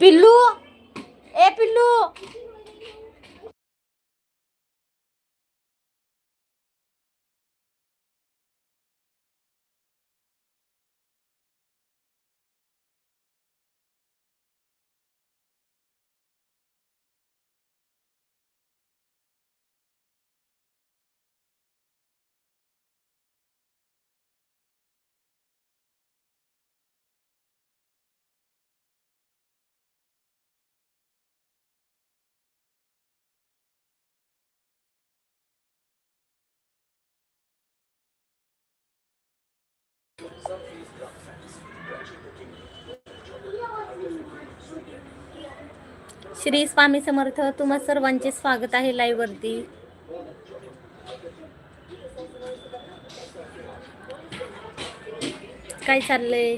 पिल्लू? ए पिल्लू! श्री स्वामी समर्थ तुम्हा सर्वांचे स्वागत आहे लाईव्ह वरती. काय चाललंय?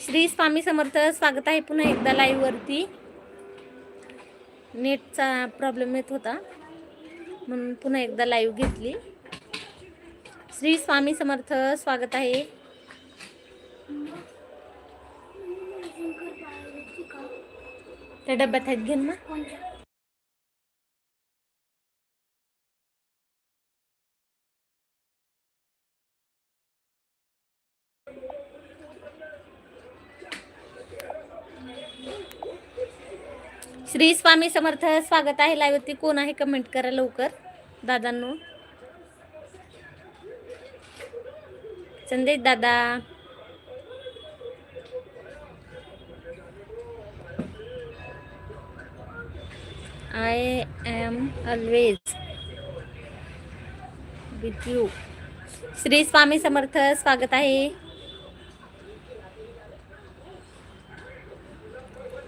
श्री स्वामी समर्थ स्वागत आहे पुन्हा एकदा लाईव्ह वरती. नेटचा प्रॉब्लेम येत होता म्हणून पुन्हा एकदा लाईव्ह घेतली. श्री स्वामी समर्थ स्वागत आहे. त्या डब्यात आहेत घेऊन मग. श्री स्वामी समर्थ स्वागत आहे लाईव्ह कोण आहे कमेंट करा लवकर. दादांनो. संदेश दादा. I am always with you Shri Swami Samarth स्वागत आहे.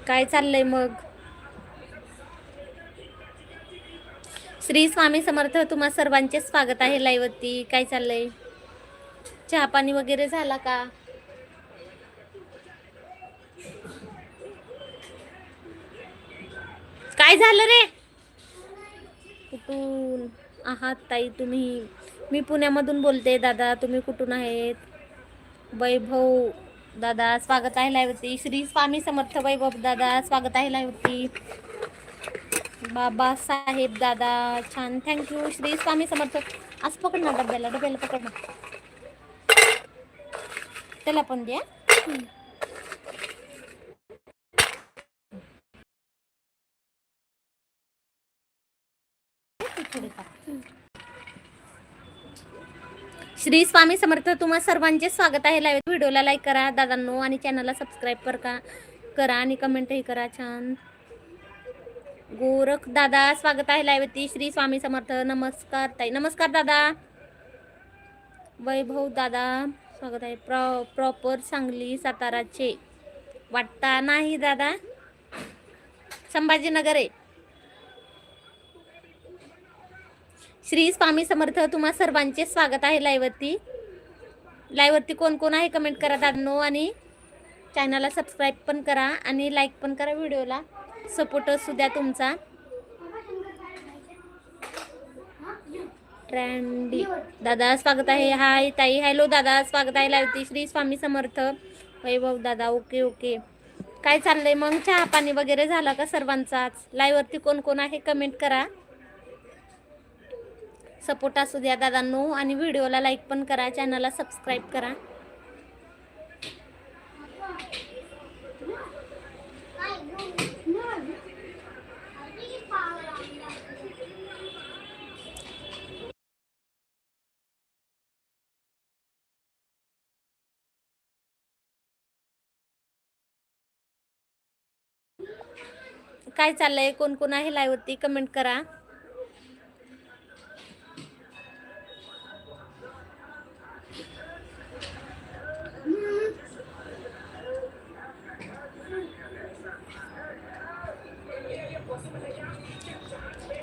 काय चाललंय मग? श्री स्वामी समर्थ तुम्हा सर्वांचे स्वागत आहे लाईव्ह काय चाललंय? चहा पाणी वगैरे झाला का? काय झालं रे? कुठून? आहात ताई तुम्ही. मी पुण्यामधून बोलते दादा तुम्ही कुठून आहेत? वैभव दादा स्वागत आहे लाईव्हती श्री स्वामी समर्थ वैभव दादा स्वागत आहे लाईव्हती बाबासाहेब दादा छान. Thank you Shri Swami Samarth. आज पकड ना डब्याला डब्याला पकड ना. त्याला पण द्या. श्री स्वामी समर्थ तुम्हा सर्वांचे स्वागत आहे. लाईव्ह व्हिडिओला लाईक करा. दादांनो आणि चॅनलला सबस्क्राईब कर करा आणि कमेंटही करा. छान. गोरख दादा स्वागत आहे लायवती श्री स्वामी समर्थ नमस्कार ताई. नमस्कार दादा. वैभव दादा स्वागत आहे. प्रॉ प्रॉपर सांगली साताराचे. वाटता नाही दादा. संभाजीनगर आहे. श्री स्वामी समर्थ तुम्हा सर्वांचे स्वागत आहे लाईवरती लाईवरती कोण कोण आहे कमेंट करा दादनो आणि चॅनलला सबस्क्राईब पण करा आणि लाईक पण करा व्हिडिओला सपोर्ट असू द्या तुमचा. ट्रँडी. दादा स्वागत आहे. हाय ताई. हॅलो दादा. स्वागत आहे लावती श्री स्वामी समर्थ. वैभव दादा ओके ओके. काय चाललंय मग? चहा पाणी वगैरे झाला का सर्वांचाच लाईव्हवरती कोण कोण आहे? कमेंट करा. सपोर्ट असू द्या दादांनो. आणि व्हिडिओला लाईक पण करा. चॅनलला सबस्क्राईब करा. काय चाललंय? कोण कोण आहे लाईव्हवरती कमेंट करा.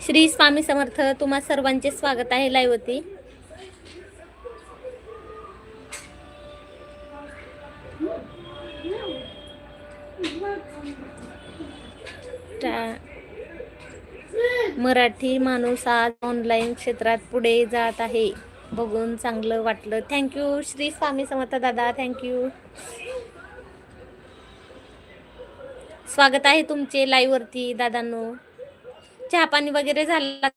श्री स्वामी समर्थ तुम्हा सर्वांचे स्वागत आहे लाईवती मराठी माणूस आज ऑनलाईन क्षेत्रात पुढे जात आहे. बघून चांगलं वाटलं. थँक्यू श्री स्वामी समर्थ दादा. थँक्यू स्वागत आहे तुमचे लाईव्ह वरती दादांनो. चहा पाणी वगैरे झाला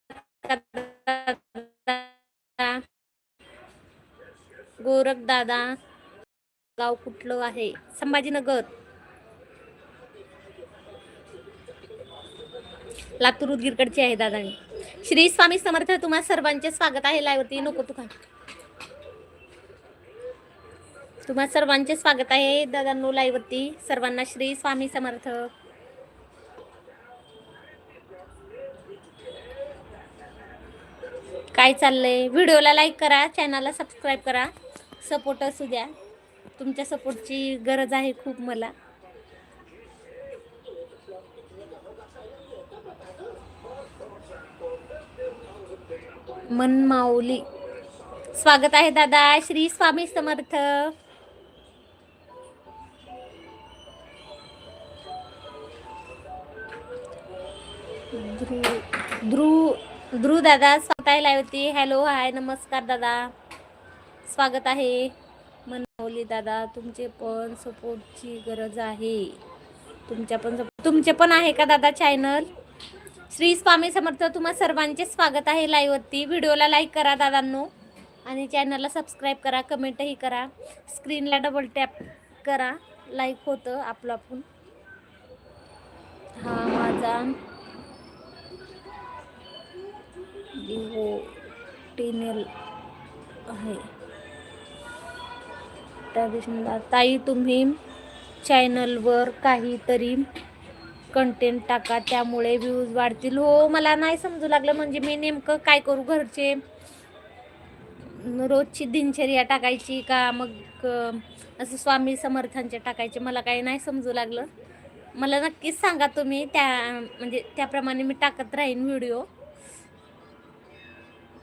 गोरख दादा गाव कुठलं आहे? संभाजीनगर. लातूर उदगीरकडची आहे दादांनी. श्री स्वामी समर्थ तुम्हा सर्वांचे स्वागत आहे लाईवरती नको तू तुम्हा सर्वांचे स्वागत आहे दादांनो लाईव्हवरती सर्वांना श्री स्वामी समर्थ. काय चाललंय? व्हिडिओला लाईक करा चॅनलला सबस्क्राईब करा. सपोर्ट असू द्या. तुमच्या सपोर्टची गरज आहे खूप मला. मनमाऊली. स्वागत आहे दादा श्री स्वामी समर्थ. ध्रुव ध्रुव दादा स्वागत आहे लाईवती हॅलो हाय नमस्कार दादा. स्वागत आहे मनमाऊली दादा तुमचे पण सपोर्टची गरज आहे. तुमच्या पण तुमचे पण आहे का दादा चॅनल श्री स्वामी समर्थ तुम्हा सर्वांचे स्वागत आहे लाईव्हवरती व्हिडिओला लाईक करा दादांनो. आणि चॅनलला सबस्क्राईब करा कमेंटही करा. स्क्रीनला डबल टॅप करा. लाईक होतं आपलं आपण. हा माझा. टिनेल आहे. ट्रॅडिशनल ताई तुम्ही चॅनलवर काहीतरी कंटेंट टाका त्यामुळे व्ह्यूज वाढतील. हो मला नाही समजू लागलं म्हणजे मी नेमकं काय करू घरचे? रोजची दिनचर्या टाकायची का? मग असं स्वामी समर्थांचे टाकायचे मला काही नाही समजू लागलं. मला नक्कीच सांगा तुम्ही त्या म्हणजे त्याप्रमाणे मी टाकत राहीन व्हिडिओ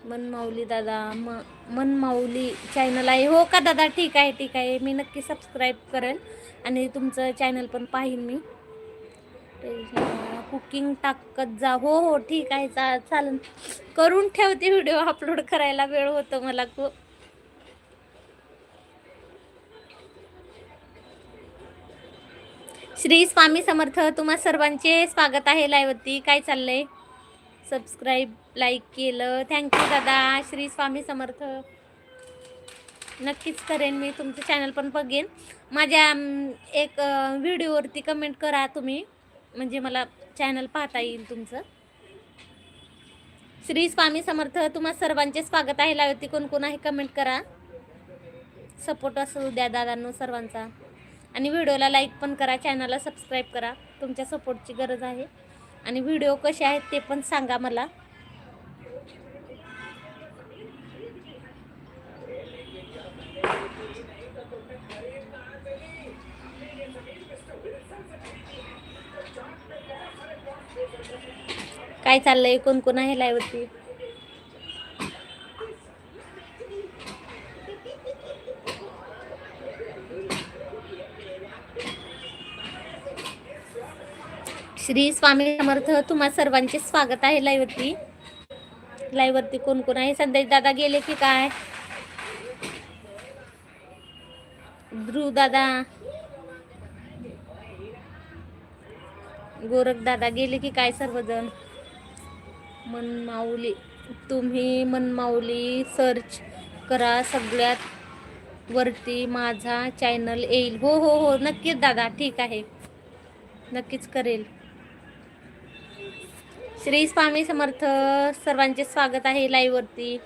मनमाऊली दादा म मनमाऊली चॅनल आहे. हो का दादा? ठीक आहे ठीक आहे. मी नक्की सबस्क्राईब करेन. आणि तुमचं चॅनल पण पाहीन मी. कुकिंग टाकत जा. हो हो ठीक आहे चा चालेल करून ठेवते व्हिडिओ अपलोड करायला वेळ होतो मला खूप. श्री स्वामी समर्थ तुम्हा सर्वांचे स्वागत आहे लाईवती काय चाललंय? सबस्क्राईब लाईक केलं. थँक्यू दादा. श्री स्वामी समर्थ. नक्कीच करेन मी. तुमचं चॅनल पण बघेन. माझ्या एक व्हिडिओवरती कमेंट करा तुम्ही. म्हणजे मला चॅनल पाहता येईल तुमचं. श्री स्वामी समर्थ तुम्हा सर्वांचे स्वागत आहे. लावती कोण कोण आहे कमेंट करा. सपोर्ट असू द्या दादांनो सर्वांचा. आणि व्हिडिओला लाईक पण करा चॅनलला सबस्क्राईब करा. तुमच्या सपोर्टची गरज आहे. आणि व्हिडिओ कसे आहेत ते पण सांगा मला. काय चाललंय? कोण कोण आहे लाईव्हवरती श्री स्वामी समर्थ तुम्हा सर्वांचे स्वागत आहे लाईवरती लाईवरती कोण कोण आहे? संदेश दादा गेले की काय? ध्रुव दादा. गोरख दादा गेले की काय सर्वजण? मनमाऊली तुम्ही मनमाऊली सर्च करा सगळ्यात वरती माझा चॅनल येईल. हो हो हो नक्कीच दादा ठीक आहे. नक्कीच करेल. श्री स्वामी समर्थ सर्वांचे स्वागत आहे लाईव्हवरती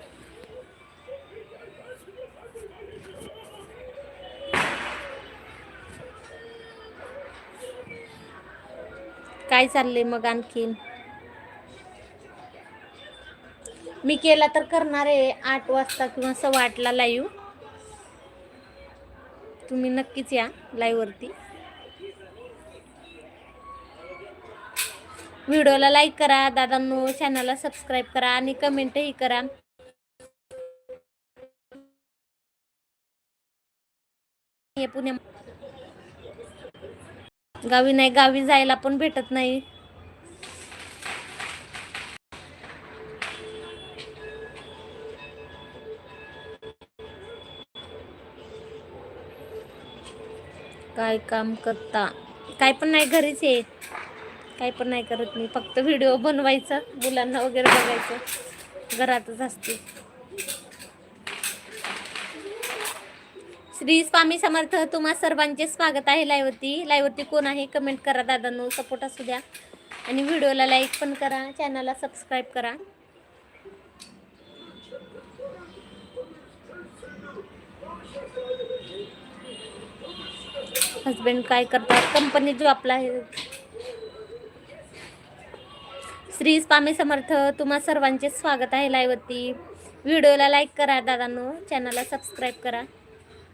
काय चाललंय मग आणखीन? मी केला तर करणार आहे आठ वाजता किंवा सव्वा आठला लाईव्ह तुम्ही नक्कीच या लाईव्हवरती व्हिडिओला लाईक करा दादांनो चॅनलला सबस्क्राईब करा आणि कमेंटही करा. पुण्या गावी नाही गावी जायला पण भेटत नाही. काय काम करता? काय पण नाही घरीच आहे. काय पण नाही करत मी. फक्त व्हिडिओ बनवायचा मुलांना वगैरे बघायचं. घरातच असते. श्री स्वामी समर्थ तुम्हा सर्वांचे स्वागत आहे लाईवरती. लाईवरती कोण आहे? कमेंट करा दादांनो. सपोर्ट असू द्या. आणि व्हिडिओला लाईक पण करा. चॅनलला सबस्क्राईब करा. हस्बंड काय करतात? कंपनी जॉबला आहे. श्री स्वामी समर्थ तुम्हा सर्वांचे स्वागत आहे लाईवरती व्हिडिओला लाईक करा दादांनो चॅनलला सबस्क्राईब करा.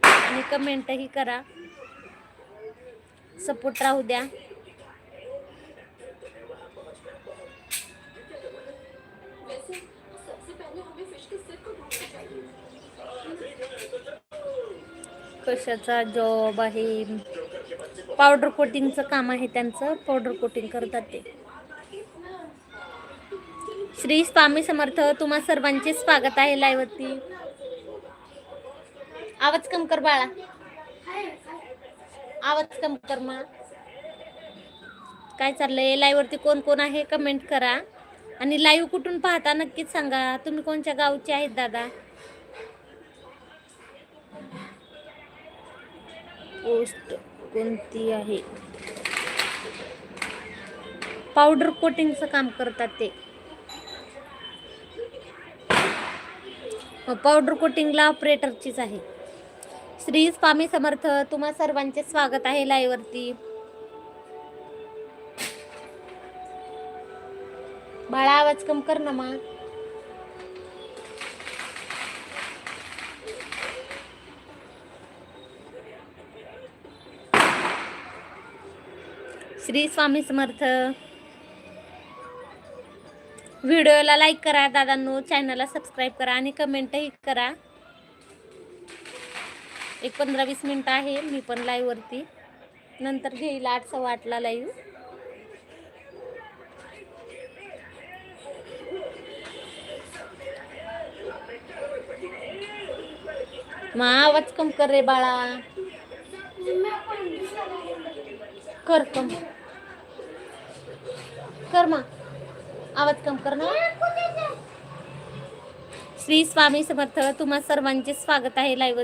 आणि कमेंटही करा. सपोर्ट राहू द्या. कशाचा जॉब आहे? पावडर कोटिंगचं काम आहे त्यांचं पावडर कोटिंग करतात ते. श्री स्वामी समर्थ तुम्हा सर्वांचे स्वागत आहे लाईवरती आवाज कम कर बाळा. आवाज कम कर मा. काय चाललंय? लाईव्ह कोण कोण आहे? कमेंट करा. आणि लाईव्ह कुठून पाहता नक्कीच सांगा. तुम्ही कोणत्या गावचे आहेत दादा? पोस्ट. कोणती आहे. पावडर कोटिंगचं काम करतात ते. पावडर कोटिंगला ऑपरेटरचीच आहे. श्री स्वामी समर्थ तुम्हा सर्वांचे स्वागत आहे लाईवरती बाळा आवाज कम कर ना मा. श्री स्वामी समर्थ. व्हिडिओला लाईक करा दादांनो. चॅनलला सबस्क्राईब करा आणि कमेंटही करा. एक पंधरा वीस मिनटं आहे मी पण लाईव्हवरती नंतर घेईल आठ सव्वा आठला लाईव्ह मा आवाज कम कर रे बाळा. कर कम. कर मा. आवाज कम कर ना. श्री स्वामी समर्थ तुम्हा सर्वांचे स्वागत आहे लाईव्ह